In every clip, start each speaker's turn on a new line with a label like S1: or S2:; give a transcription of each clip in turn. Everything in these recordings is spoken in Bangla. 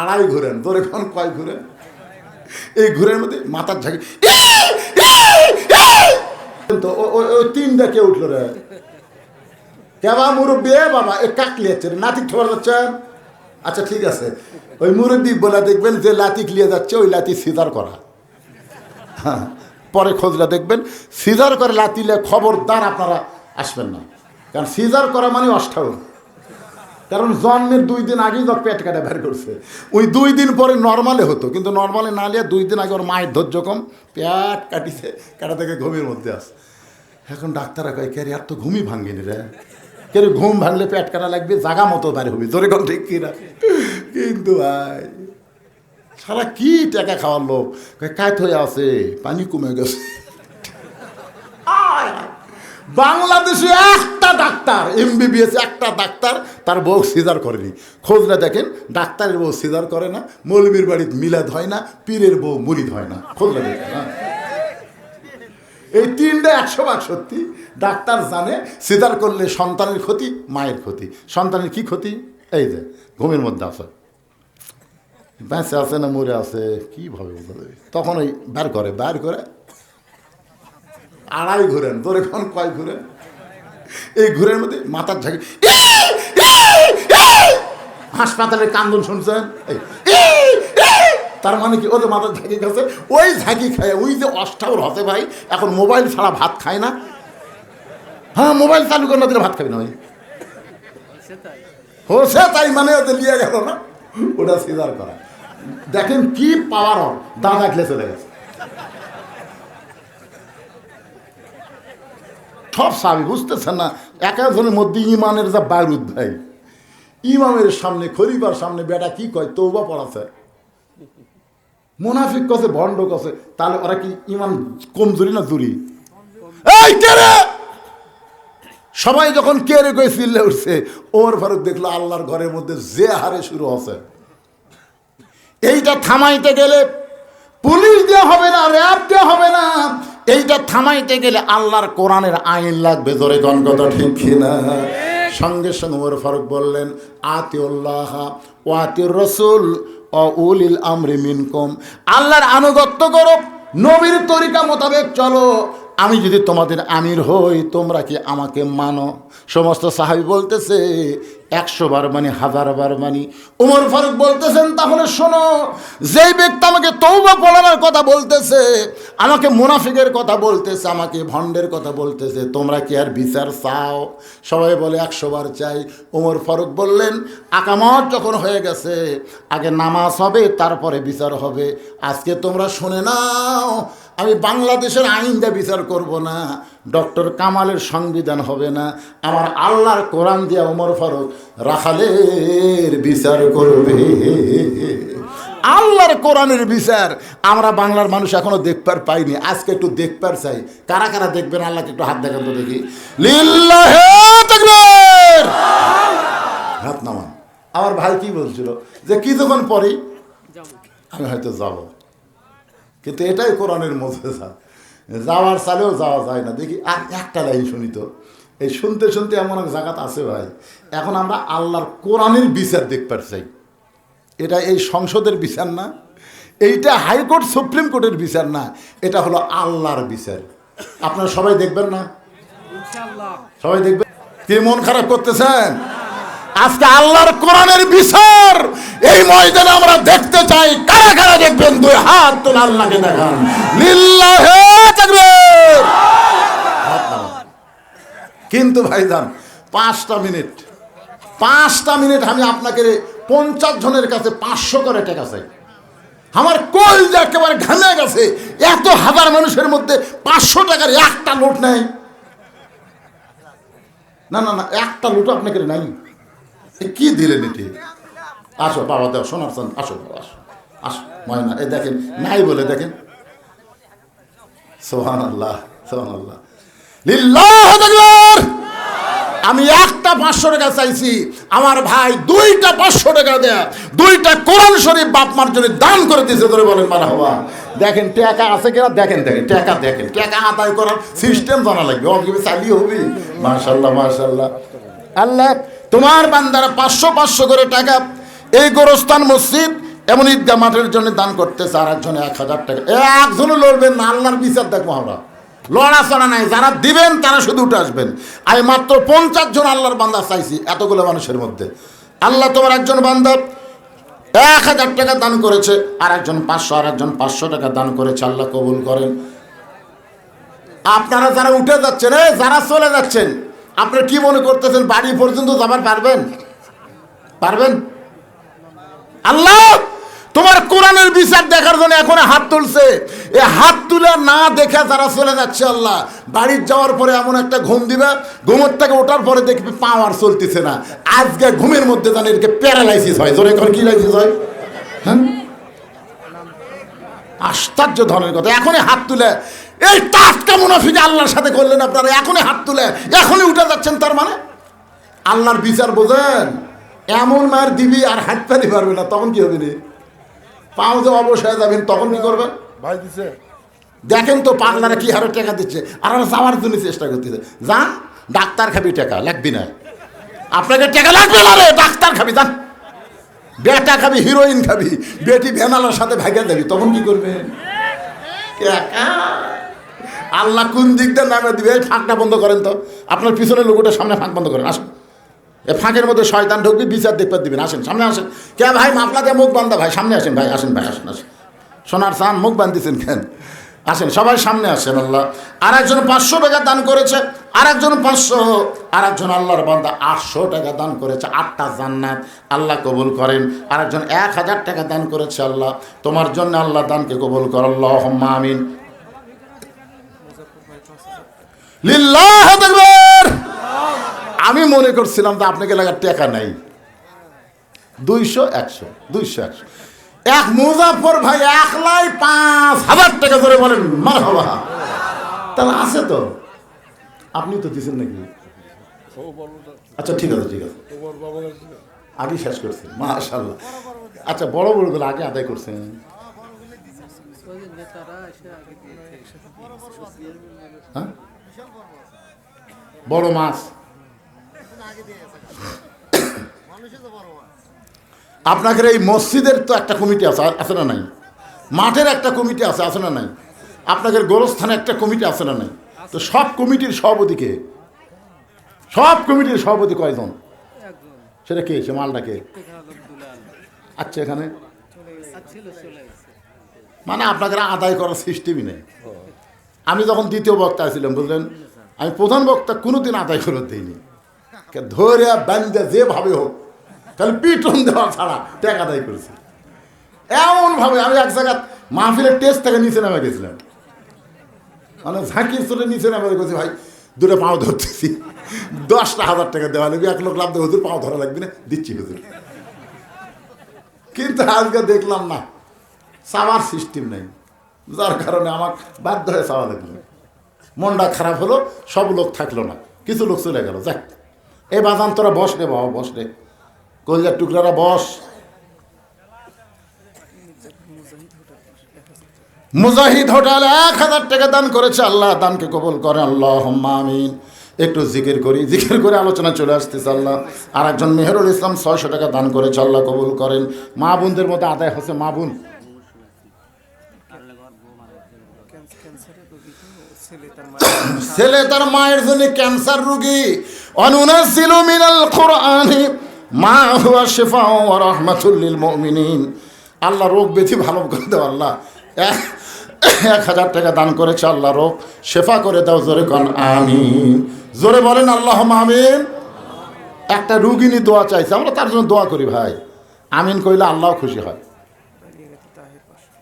S1: আড়াই ঘুরেন তোর এখন কয় ঘুরেন? এই ঘুরের মধ্যে মাথার ঝাঁকি তো ওই তিনটা কে উঠল রে? কেবা মুরব্বী, এ বাবা, এ কাকলি যাচ্ছে রে নাতি খবর যাচ্ছেন আচ্ছা ঠিক আছে। ওই মুরব্বী বলে দেখবেন যে লাতি লিয়ে যাচ্ছে, ওই লাতি সিজার করা। হ্যাঁ পরে খোঁজটা দেখবেন, সিজার করে লাতিলে খবরদার আপনারা আসবেন না। কারণ সিজার করা মানে অষ্টাউন কারণ জন্মের দুই দিন আগেই যখন পেট কাটা বের করছে। ওই দুই দিন পরে নর্মালে হতো, কিন্তু নর্মালে না নিয়ে দুই দিন আগে ওর মায়ের ধৈর্য কম, পেট কাটিছে, কাটা থেকে ঘুমের মধ্যে আস এখন ডাক্তাররা কয় কে আর তো ঘুমই ভাঙ্গেনি রে। কে ঘুম ভাঙলে পেট কাটা লাগবে, জাগা মতো বাইরে হবি। তোর এখন ঠিক কিনা কিন্তু ভাই, সারা কি টাকা খাওয়ার লোক কয় হয়ে আছে, পানি কমে গেছে! বাংলাদেশে একটা ডাক্তার এমবিবিএস একটা ডাক্তার তার বউ সিজার করেনি। খোঁজটা দেখেন, ডাক্তারের বউ সিজার করে না মৌলবীর বাড়ির মিলাদ হয় না, পীরের বউ মুরিদ হয় না। খোঁজটা দেখেন হ্যাঁ। এই তিনটা একশো ভাগ সত্যি, ডাক্তার জানে সিজার করলে সন্তানের ক্ষতি, মায়ের ক্ষতি। সন্তানের কি ক্ষতি? এই যে, ঘুমের মধ্যে আছে। বেঁচে আছে না মরে আছে কীভাবে তখন ওই বের করে বের করে আড়াই ঘুরেন তোর এখন কয় ঘুরেন? এই ঘুরের মধ্যে মাথার ঝাঁকি হাসপাতালের কান্দন শুনছেন। তার মানে কি ওদের মাথার ঝাঁকি খাচ্ছে ওই ঝাঁকি খায়, ওই যে অষ্টাউর হতে ভাই, এখন মোবাইল ছাড়া ভাত খায় না। হ্যাঁ মোবাইল চালু করে না, দিলে ভাত খাবি না ভাই। ও সে তাই মানে ওদের নিয়ে গেল না, ওটা সিজার করা। দেখেন কি পাওয়ার দাদা খেলে চলে গেছে। সব সাবি বুঝতেছেন না, এক একজনের মধ্যে ইমানের যা বারুদ ভাই। ইমামের সামনে খরিবার সামনে বেটা কি কয়? তৌবা পড়াছে। মুনাফিক কছে? ভণ্ড কছে? তাহলে ওরা কি ইমান কমজোরি না জুরি? এই কে রে? সবাই যখন কে রে কয়ে চিল্লে উঠছে ওর ফারুক দেখল আল্লাহর ঘরের মধ্যে যে হারে শুরু আছে এইটা থামাইতে গেলে পুলিশ দেওয়া হবে না, র্যাব দেওয়া হবে না। এইটা থামাইতে গেলে আল্লাহর কোরআনের আইন লাগবে। জোরে কথা ঠিক কিনা? সঙ্গে সঙ্গে উমর ফারুক বললেন, আতিউল্লাহ ও আতিউর রসুল, ও উলিল আমরি মিনকম। আল্লাহর আনুগত্য করো, নবীর তরিকা মোতাবেক চলো। আমি যদি তোমাদের আমির হই, তোমরা কি আমাকে মানো? সমস্ত সাহাবি বলতেছে, একশো বার মানি, হাজার বার মানি। উমর ফারুক বলতেছেন, তাহলে শোনো, যেই ব্যক্তি আমাকে তৌবা পড়ানোর কথা বলতেছে, আমাকে মুনাফিকের কথা বলতেছে, আমাকে ভণ্ডের কথা বলতেছে, তোমরা কি আর বিচার চাও? সবাই বলে, একশো বার চাই। উমর ফারুক বললেন, আকামত যখন হয়ে গেছে, আগে নামাজ হবে, তারপরে বিচার হবে। আজকে তোমরা শুনে নাও আমি বাংলাদেশের আইন দিয়ে বিচার করব না, ডক্টর কামালের সংবিধান হবে না, আমার আল্লাহর কোরআন দিয়ে ওমর ফারুক রাখালের বিচার করবে। আল্লাহর কোরআনের বিচার আমরা বাংলার মানুষ এখনও দেখবার পাইনি, আজকে একটু দেখবার চাই। কারা কারা দেখবেন? আল্লাহকে একটু হাত দেখান তো দেখি। হাত নামান। আমার ভাই কি বলছিল? যে কি যখন পড়ি, আমি হয়তো যাব। কিন্তু এটাই কোরআনের মধ্যে যাওয়ার চালেও যাওয়া যায় না। দেখি আর একটা লাইন শুনি তো। এই শুনতে শুনতে এমন এক জায়গাত আছে ভাই। এখন আমরা আল্লাহর কোরআনের বিচার দেখবার চাই। এটা এই সংসদের বিচার না। এইটা হাইকোর্ট সুপ্রিম কোর্টের বিচার না। এটা হলো আল্লাহর বিচার। আপনারা সবাই দেখবেন না? সবাই দেখবেন? কি মন খারাপ করতেছেন? আজকে আল্লাহর কোরআনের বিচার। এই ময়দানে আমরা দেখতে চাই, কারা কারা দেখবেন? দুই হাত তোলা আল্লাহকে দেখান। লিল্লাহে তাকবীর। কিন্তু ভাইজান পাঁচটা মিনিট। পাঁচটা মিনিট আমি আপনাকে পঞ্চাশ জনের কাছে পাঁচশো করে টাকা চাই। আমার কল যে একেবারে ঘামে গেছে, এত হাজার মানুষের মধ্যে পাঁচশো টাকার একটা নোট নেই। না না না, একটা লুটো আপনাকে নাই। কি দিলেন এটি? আসো, বাবা, দেও, সোনার চান আসো, বাবা, আসো আসো, ময়না এই দেখেন, নাই বলে দেখেন। সোহান আল্লাহ সোহান আল্লাহ! আমি একটা পাঁচশো টাকা চাইছি, আমার ভাই দুইটা পাঁচশো টাকা দেয়া, দুইটা কোরআন শরীফ বাপ মার জন্য দান করে দিয়েছে, ধরে বলেন মারা হওয়া দেখেন, টাকা আছে কিনা? দেখেন দেখেন, টাকা দেখেন, টাকা আদায় করার সিস্টেম জানা লাগবে। অগিবে চালিয়ে হবে। মাশাল্লাহ মাশাল্লাহ আল্লাহ তোমার বান্দারা পাঁচশো পাঁচশো করে টাকা এই গোরস্থান মসজিদ এমন ঈদগা মাঠের জন্য দান করতেছে, আর একজন এক হাজার টাকা। একজনও লড়বেন না, আল্লাহর বিচার দেখব আমরা। লড়াচড়া নাই, যারা দিবেন তারা শুধু উঠে আসবেন। আমি মাত্র পঞ্চাশ জন আল্লাহর বান্দা চাইছি এতগুলো মানুষের মধ্যে। আল্লাহ তোমার একজন বান্দা এক হাজার টাকা দান করেছে, আর একজন পাঁচশো, আর একজন পাঁচশো টাকা দান করেছে, আল্লাহ কবুল করেন। আপনারা যারা উঠে যাচ্ছেন যারা চলে যাচ্ছেন আপনারা কি মনে করতেছেন, বাড়ি পর্যন্ত যাবার পারবেন? পারবেন? আল্লাহ, তোমার কোরআনের বিচার দেখার জন্য এখন হাত তুলছে। এ হাত তুলে না দেখে তারা চলে যাচ্ছে, আল্লাহ বাড়ির যাওয়ার পরে এমন একটা ঘুম দিবে, ঘুমের থেকে ওঠার পরে দেখবে পাওয়ার চলতেছে না। আজকে ঘুমের মধ্যে জানি এদিকে প্যারালাইসিস হয়। জোরে এখন কি লাইসিস হয়? হ্যাঁ? আশ্চর্য ধরনের কথা। এখনই হাত তুলে এই টাটকা মুনাফিকে আল্লাহর সাথে করলেন আপনারা? এখনই হাত তুলে এখনই উঠে যাচ্ছেন তার মানে? আল্লাহর বিচার বোঝেন এমন মার দিবি আর হাত পানি পারবে না তখন কি হবে রে? পাও যে অবশ্যই যাবেন তখন কি করবেন?
S2: ভাই দিছে।
S1: দেখেন তো পাগলারা কি হারে টাকা দিচ্ছে আর আমরা যাওয়ার জন্য চেষ্টা করতেছে। যান ডাক্তার খাবি টাকা লাগবি না। আপনাকে টাকা লাগবে না রে ডাক্তার খাবি যান। বেটা খাবি হিরোইন খাবি, বেটি ভেনালার সাথে ভাগে যাবি তখন কি করবে। আল্লাহ কোন দিক দিয়ে নামে দিবে? ফাঁকটা বন্ধ করেন তো। আপনার পিছনের লোকটা সামনে ফাঁক বন্ধ করেন, আসুন। এ ফাঁকের মধ্যে শয়তান ঢুকবি, বিচার দেখতে দিবেন, আসেন, সামনে আসেন। কে ভাই মাপলা দিয়ে মুখ বান্ধা, ভাই, সামনে আসেন, ভাই আসেন ভাই, আসেন আসেন। সোনার সান মুখ বান্ধিছেন কেন? আসেন, সবাই সামনে আসেন আল্লাহ। আর একজন পাঁচশো টাকা দান করেছে আর একজন পাঁচশো আর একজন আল্লাহর বান্দা আটশো টাকা দান করেছে, আটটা জান্নাত আল্লাহ কবুল করেন। আর একজন এক হাজার টাকা দান করেছে আল্লাহ, তোমার জন্য আল্লাহ দানকে কবুল কর আল্লাহ আমিন। আমি মনে করছিলাম তো আপনাকে লাগার টাকা নাই। দুইশো, একশো দুইশো, একশো। এক মুজাফর ভাই একলাই পাঁচ হাজার টাকা ধরে বলেন মার হবা তাহলে আছে তো? আপনি তো দিচ্ছেন নাকি? আচ্ছা ঠিক আছে ঠিক আছে। আগে শেষ করছেন মাশাল্লাহ আচ্ছা বড় বড়গুলো আগে আদায় করছেন। হ্যাঁ? বড় মাছ। আপনাদের এই মসজিদের তো একটা কমিটি আছে আছে না নাই? মাঠের একটা কমিটি আছে আছে না নাই? আপনাদের গোরস্থানে একটা কমিটি আছে না নাই? তো সব কমিটির সভাপতিকে সব কমিটির সভাপতি কয়জন? সেটা কে? সে মালটা কে? আচ্ছা এখানে? মানে আপনাদের আদায় করার সিস্টেমই নেই। আমি যখন দ্বিতীয় বক্তা ছিলাম, বুঝলেন? আমি প্রধান বক্তা কোনোদিন আদায় করে দিইনি। ধরে বান্ধে যেভাবে হোক তাহলে পিটন দেওয়া ছাড়া টাকা আদায় করেছি এমনভাবে আমি এক জায়গা মাহফিলের টেস্ট থেকে নিচে নামে গেছিলাম। মানে ঝাঁকির চলে নিচে নামে গেছি, ভাই দুটো পাও ধরতেছি। দশটা হাজার টাকা দেওয়া লাগবে, এক লোক লাভ দেবে, হুজুর পাও ধরা লাগবে না, দিচ্ছি হুজুর। কিন্তু আজকে দেখলাম না চাওয়ার সিস্টেম নেই। যার কারণে আমার বাধ্য হয়ে চাওয়া লাগল। মনটা খারাপ হলো, সব লোক থাকল না, কিছু লোক চলে গেল, যাক। এ বাজান, তোরা বস রে বাবা, বস রে। কলজার টুকরারা, বস। মুজাহিদ হোটেল এক হাজার টাকা দান করেছে আল্লাহ, দানকে কবুল করে। আল্লাহ আমিন। একটু জিকির করি, জিকির করে আলোচনা চলে আসতেছে আল্লাহ। আর একজন মেহরুল ইসলাম ছয়শো টাকা দান করেছে, আল্লাহ কবুল করেন। মা বোনদের মধ্যে আদায় হচ্ছে মা বোন। ছেলে তার মায়ের জন্য ক্যান্সার রোগী। অনুনাসিল মিনাল কোরআনি। মা হুয়া শিফা ওয়া রাহমাতুল লিল আল্লাহ রোগ ব্যাধি ভালো করে দাও, আল্লাহ। এক হাজার টাকা দান করেছে আল্লাহ রোগ। শেফা করে দাও, জোরে কন, আমিন। জোরে বলেন আল্লাহ আমিন। একটা রুগিনী দোয়া চাইছে, আমরা তার জন্য দোয়া করি ভাই। আমিন কইলে আল্লাহ খুশি হয়।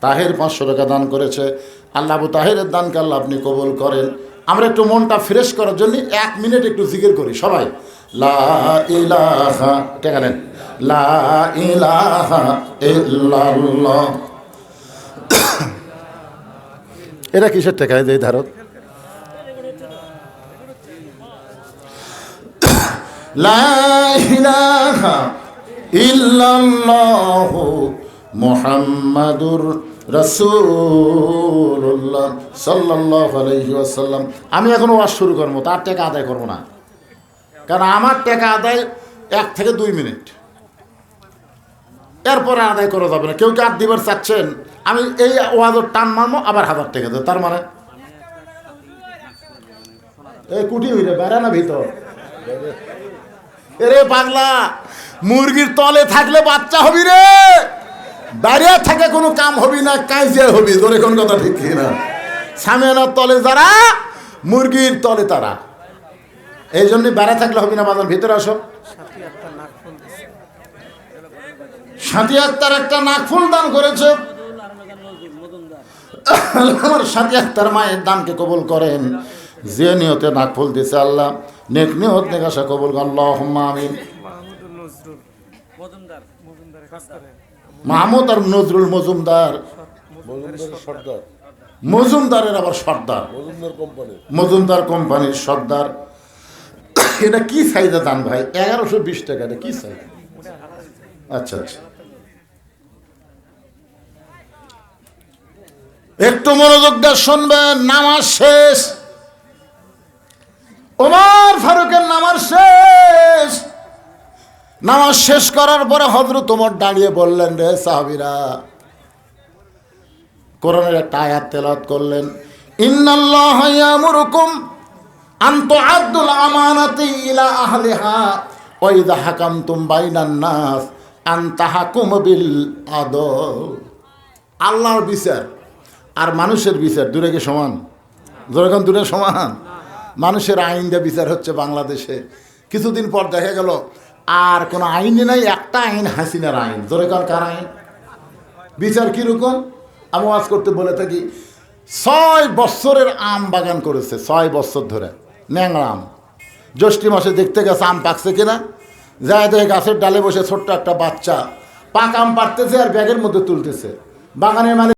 S1: তাহের পাঁচশো টাকা দান করেছে। আল্লাহ আবু তাহেরের দানকে আল্লাহ আপনি কবুল করেন। আমরা একটু মনটা ফ্রেশ করার জন্য এক মিনিট একটু জিকির করি, সবাই। লা ইলাহা টাকা নেন লা ইলাহা ইল্লাল্লাহ। এটা কিসের টাকা? এই ধারক। লা ইলাহা ইল্লাল্লাহু মুহাম্মাদুর রাসূলুল্লাহ সাল্লাল্লাহু আলাইহি ওয়াসাল্লাম। আমি এখন ওয়াজ শুরু করব, তার টাকা আদায় করব না। কারণ আমার টাকা আদায় এক থেকে দুই মিনিট। এরপরে আদায় করা যাবে না। কেউ কি আর দিবার চাচ্ছেন? আমি এই ওয়াজর টান মারবো, আবার হাজার টাকা দেবো। তার মানে এই কুটি হইরে বেড়া না ভিতর? এরে পাগলা, মুরগির তলে থাকলে বাচ্চা হবি রে। বাইরে থেকে কোনো কাম হবি না কাজে হবি। তোরে কোন কথা ঠিক না সামিয়ানার তলে যারা, মুরগির তলে তারা। এই জন্য বেড়া থাকলে হবে না বাজার ভিতরে আসো। সাথী আক্তার একটা নাকফুল দান করেছে। আমার সাথী আক্তার মায়ের দানকে কবুল করেন। যে নিয়তে নাকফুল দিছে আল্লাহ নেক নিয়ত নেগাসা কবুল আল্লাহ আমিন। মাহমুদ আর নজরুল মজুমদার।
S2: মজুমদার
S1: মজুমদারের আবার সর্দার।
S2: মজুমদার
S1: কোম্পানির সর্দার। এটা কি চাহিদা দান ভাই? এগারোশো বিশ টাকা, এটা কি চাহিদা আচ্ছা আচ্ছা। একটু মনোযোগ দিয়ে শুনবেন, নামাজ শেষ। ওমর ফারুকের নামাজ শেষ। নামাজ শেষ করার পরে হজরত ওমর দাঁড়িয়ে বললেন, রে সাহাবিরা, কোরআনের একটা আয়াত তেলাওয়াত করলেন, ইন্নাল্লাহ ইয়ামুরুকুম আল্লাহর বিচার আর মানুষের বিচার, দূরে কি সমান? যেরকম দূরে সমান? মানুষের আইন দিয়ে বিচার হচ্ছে বাংলাদেশে। কিছুদিন পর দেখা গেল, আর কোনো আইনই নাই, একটা আইন হাসিনার আইন। যেরকম কার আইন? বিচার কীরকম? আমি ওয়াজ করতে বলে থাকি, ছয় বছরের আম বাগান করেছে, ছয় বছর ধরে। ন্যাংরা আম জ্যৈষ্ঠী মাসে দেখতে গেছে আম পাকছে কিনা? যায় দেখে গাছের ডালে বসে ছোট্ট একটা বাচ্চা। পাক আম পারতেছে আর ব্যাগের মধ্যে তুলতেছে। বাগানের মানে